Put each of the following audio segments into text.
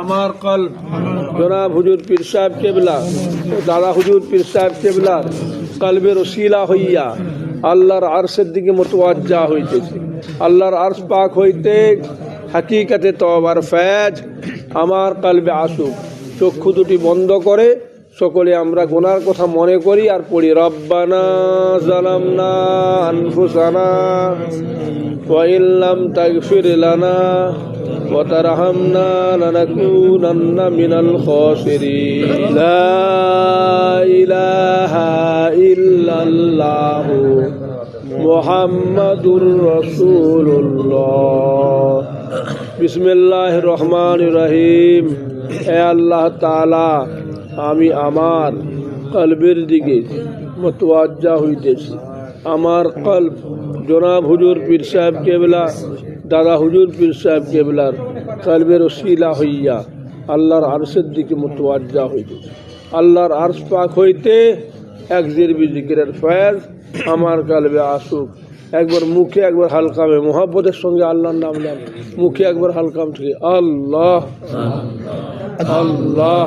আমার কল জনাব হুজুর পীর সাহেব কেবলা দাদা হুজুর পীর সাহেব কেবলা কলবের ওসিলা হইয়া আল্লাহর আরশের দিকে মতওয়াজ্জা হইতেছে। আল্লাহর আরশ পাক হইতে হাকিকতে তবার ফ্যাজ আমার কলবে আসুক, চক্ষু দুটি বন্ধ করে সকলে আমরা গোনার কথা মনে করি আর পড়ি রব্বানা জালামনা আনফুসানা وإن لم تغفر لنا وترحمنا لنكونن من الخاسرين لا إله إلا الله محمد رسول الله بسم الله الرحمن الرحيم এ আল্লাহ তাআলা আমি আমার কলবের দিকে মতওয়াজ্জা হইতেছি। আমার কল্প জনাব হুজুর পীর সাহেব কেবলা, দাদা হুজুর পীর সাহেব কেবলার কলবের ওসিলা হইয়া আল্লাহর আরশের দিকে মতওয়াজ্জা হইতেছে আল্লাহর আরশ পাক হইতে এক জিরবি জিকিরের ফয়েজ আমার কালবে আসুক। একবার মুখে একবার হালকামে মোহাব্বতের সঙ্গে আল্লাহর নাম নেন। মুখে একবার হালকাম থেকে আল্লাহ। আল্লাহ।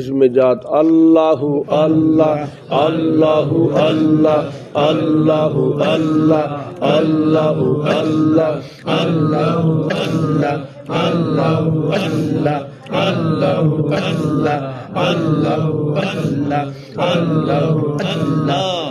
इसमें जात अल्लाह अल्लाह अल्लाह अल्लाह अल्लाह अल्लाह अल्लाह अल्लाह अल्लाह अल्लाह अल्लाह अल्लाह अल्लाह अल्लाह अल्लाह अल्लाह अल्लाह अल्लाह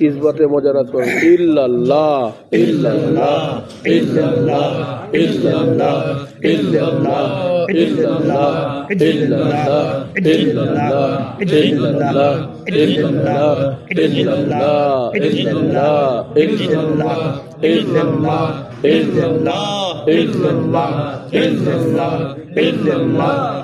ইসবাতে মজারাত করেন ইল্লাল্লাহ ইল্লাল্লাহ ইল্লাল্লাহ ইল্লাল্লাহ ইল্লাল্লাহ ইল্লাল্লাহ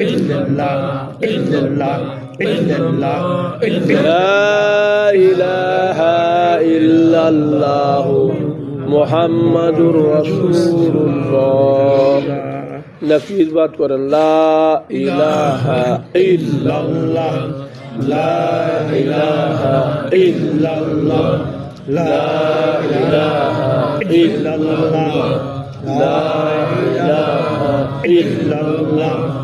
إلا الله إلا الله إلا الله لا إله إلا الله محمد رسول الله نفيذ بات করেন لا إله إلا الله لا إله إلا الله لا إله إلا الله لا إله إلا الله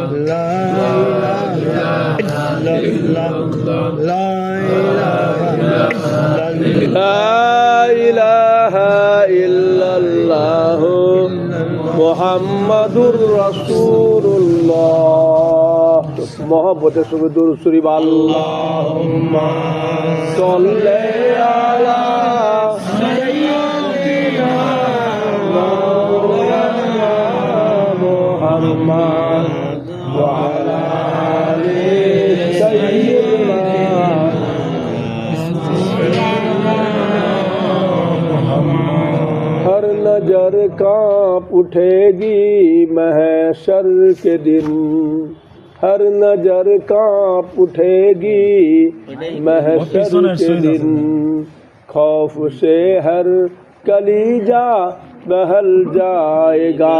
মোহাম্মদুর রসুল্লাহ মহব্বতে শুধু দুরুসুরি বাল্লাহ চললে उठेगी महशर के दिन हर नज़र काँप उठेगी महशर के दिन। खौफ से हर कलीजा बहल जाएगा।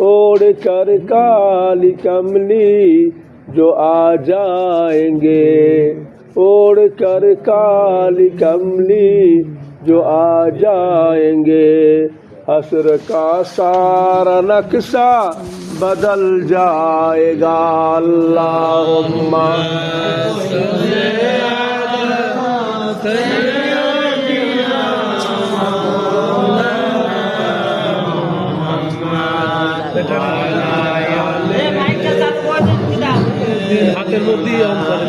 ओढ़ कर काली कमली जो आ जाएँगे। ओढ़ कर काली कमली जो आ जाएँगे। हसर का सारा नक्शा बदल जाएगा अल्लाहुम्मा হাতের মধ্যেই অন করে